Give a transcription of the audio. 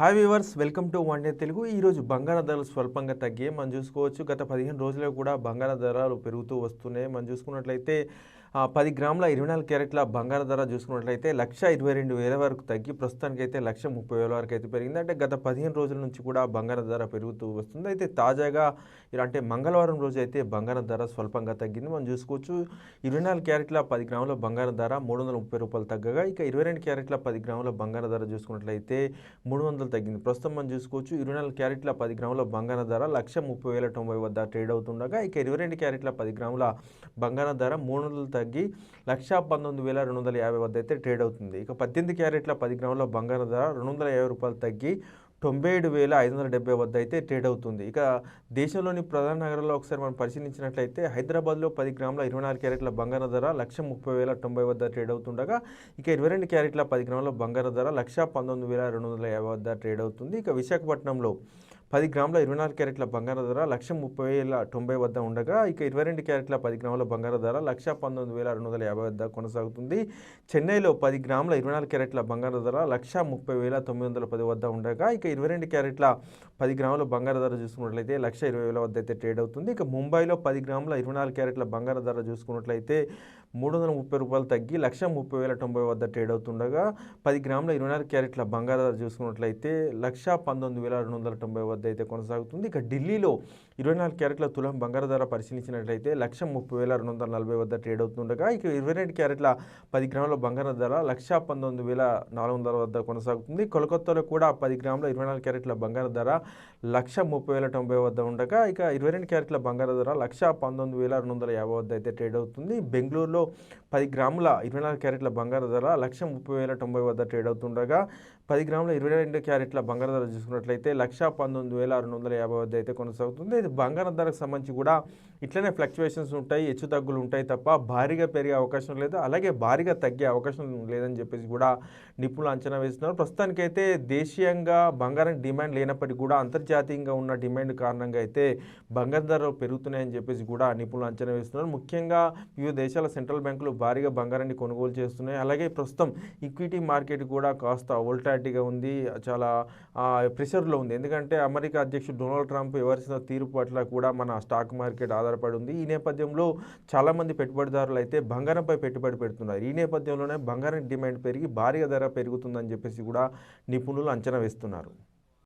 Hi viewers welcome to one day Telugu ఈరోజు బంగారం ధరలు స్వల్పంగా తగ్గాయి. మనం చూసుకోవచ్చు గత పదిహేను రోజుల్లో కూడా బంగాళ ధరలు పెరుగుతూ వస్తున్నాయి. మనం చూసుకున్నట్లయితే పది గ్రాముల ఇరవై నాలుగు క్యారెట్ల బంగారం ధర చూసుకున్నట్లయితే లక్ష ఇరవై రెండు వేల వరకు తగ్గి ప్రస్తుతానికి అయితే లక్ష ముప్పై వేల వరకు అయితే పెరిగింది. అంటే గత పదిహేను రోజుల నుంచి కూడా బంగారం ధర పెరుగుతూ వస్తుంది. అయితే తాజాగా ఇలా అంటే మంగళవారం రోజు అయితే బంగారం ధర స్వల్పంగా తగ్గింది. మనం చూసుకోవచ్చు ఇరవై నాలుగు క్యారెట్ల పది గ్రాముల బంగారం ధర మూడు వందల ముప్పై రూపాయలు తగ్గగా ఇక ఇరవై రెండు క్యారెట్ల పది గ్రాముల బంగారం ధర చూసుకున్నట్లయితే మూడు వందలు తగ్గింది. ప్రస్తుతం మనం చూసుకోవచ్చు ఇరవై నాలుగు క్యారెట్ల పది గ్రాముల బంగారం ధర లక్ష ముప్పై వేల తొంభై వద్ద ట్రేడ్ అవుతుండగా ఇక ఇరవై రెండు క్యారెట్ల పది గ్రాముల బంగారం ధర మూడు వందలు తగ్గి లక్షా పంతొమ్మిది వేల రెండు వందల యాభై వద్ద అయితే ట్రేడ్ అవుతుంది. ఇక పద్దెనిమిది క్యారెట్ల పది గ్రాముల బంగారం ధర రెండు వందల యాభై రూపాయలు తగ్గి తొంభై ఏడు వేల ఐదు వందల డెబ్బై వద్ద అయితే ట్రేడ్ అవుతుంది. ఇక దేశంలోని ప్రధాన నగరాల్లో ఒకసారి మనం పరిశీలించినట్లయితే హైదరాబాద్లో పది గ్రాముల ఇరవై నాలుగు క్యారెట్ల బంగారం ధర లక్ష ముప్పై వేల తొంభై వద్ద ట్రేడ్ అవుతుండగా ఇక ఇరవై రెండు క్యారెట్ల పది గ్రాముల బంగారం ధర లక్ష పంతొమ్మిది వేల రెండు వందల యాభై వద్ద ట్రేడ్ అవుతుంది. ఇక విశాఖపట్నంలో పది గ్రాముల ఇరవై నాలుగు క్యారెట్ల బంగారం ధర లక్ష ముప్పై వేల తొంభై వద్ద ఉండగా ఇక ఇరవై రెండు క్యారెట్ల పది గ్రాముల బంగారం ధర లక్ష పంతొమ్మిది వేల రెండు వందల యాభై వద్ద కొనసాగుతుంది. చెన్నైలో పది గ్రాముల ఇరవై నాలుగు క్యారెట్ల బంగారం ధర లక్ష ముప్పై వేల తొమ్మిది వందల పది వద్ద ఉండగా ఇక ఇరవై రెండు క్యారెట్ల పది గ్రాముల బంగారం ధర చూసుకున్నట్లయితే లక్ష ఇరవై వేల వద్ద అయితే ట్రేడ్ అవుతుంది. ఇక ముంబైలో పది గ్రాముల ఇరవై నాలుగు క్యారెట్ల బంగారం ధర చూసుకున్నట్లయితే మూడు వందల ముప్పై రూపాయలు తగ్గి లక్ష ముప్పై వేల తొంభై వద్ద ట్రేడ్ అవుతుండగా పది గ్రాముల ఇరవై నాలుగు క్యారెట్ల బంగారం ధర చూసుకున్నట్లయితే లక్ష పంతొమ్మిది వేల రెండు వందల తొంభై వద్ద అయితే కొనసాగుతుంది. ఇక ఢిల్లీలో ఇరవై నాలుగు క్యారెట్ల తులం బంగారు ధర పరిశీలించినట్లయితే లక్ష ముప్పై వేల రెండు వందల నలభై వద్ద ట్రేడ్ అవుతుండగా ఇక ఇరవై రెండు క్యారెట్ల పది గ్రాముల బంగారం ధర లక్ష పంతొమ్మిది వేల నాలుగు వందల వద్ద కొనసాగుతుంది. కోల్కత్తాలో కూడా పది గ్రాముల ఇరవై నాలుగు క్యారెట్ల బంగారు ధర లక్ష ముప్పై వేల తొంభై వద్ద ఉండగా ఇక ఇరవై రెండు క్యారెట్ల బంగారు ధర లక్ష పంతొమ్మిది వేల రెండు వందల యాభై వద్ద అయితే ట్రేడ్ అవుతుంది. బెంగళూరులో పది గ్రాముల ఇరవై నాలుగు క్యారెట్ల బంగారు ధర లక్ష ముప్పై వేల తొంభై వద్ద ట్రేడ్ అవుతుండగా పది గ్రాముల ఇరవై రెండు క్యారెట్ల బంగారం ధర చూసుకున్నట్లయితే లక్ష పంతొమ్మిది వేల రెండు వందల యాభై వద్ద అయితే కొనసాగుతుంది. ఇది బంగారం ధరకు సంబంధించి కూడా ఇట్లనే ఫ్లక్చువేషన్స్ ఉంటాయి హెచ్చు తగ్గులు ఉంటాయి తప్ప భారీగా పెరిగే అవకాశం లేదు. అలాగే భారీగా తగ్గే అవకాశం లేదని చెప్పేసి కూడా నిపుణులు అంచనా వేస్తున్నారు. ప్రస్తుతానికైతే దేశీయంగా బంగారం డిమాండ్ లేనప్పటికీ కూడా అంతర్జాతీయంగా ఉన్న డిమాండ్ కారణంగా అయితే బంగారం ధరలు పెరుగుతున్నాయని చెప్పేసి కూడా నిపుణులు అంచనా వేస్తున్నారు. ముఖ్యంగా వివిధ దేశాల సెంట్రల్ బ్యాంకులు భారీగా బంగారాన్ని కొనుగోలు చేస్తున్నాయి. అలాగే ప్రస్తుతం ఈక్విటీ మార్కెట్ కూడా కాస్త యాంగ్జైటీగా ఉంది చాలా ప్రెషర్లో ఉంది. ఎందుకంటే అమెరికా అధ్యక్షుడు డొనాల్డ్ ట్రంప్ వివరించిన తీర్పు పట్ల కూడా మన స్టాక్ మార్కెట్ ఆధారపడి ఉంది. ఈ నేపథ్యంలో చాలామంది పెట్టుబడిదారులు అయితే బంగారంపై పెట్టుబడి పెడుతున్నారు. ఈ నేపథ్యంలోనే బంగారం డిమాండ్ పెరిగి భారీగా ధర పెరుగుతుందని చెప్పేసి కూడా నిపుణులు అంచనా వేస్తున్నారు.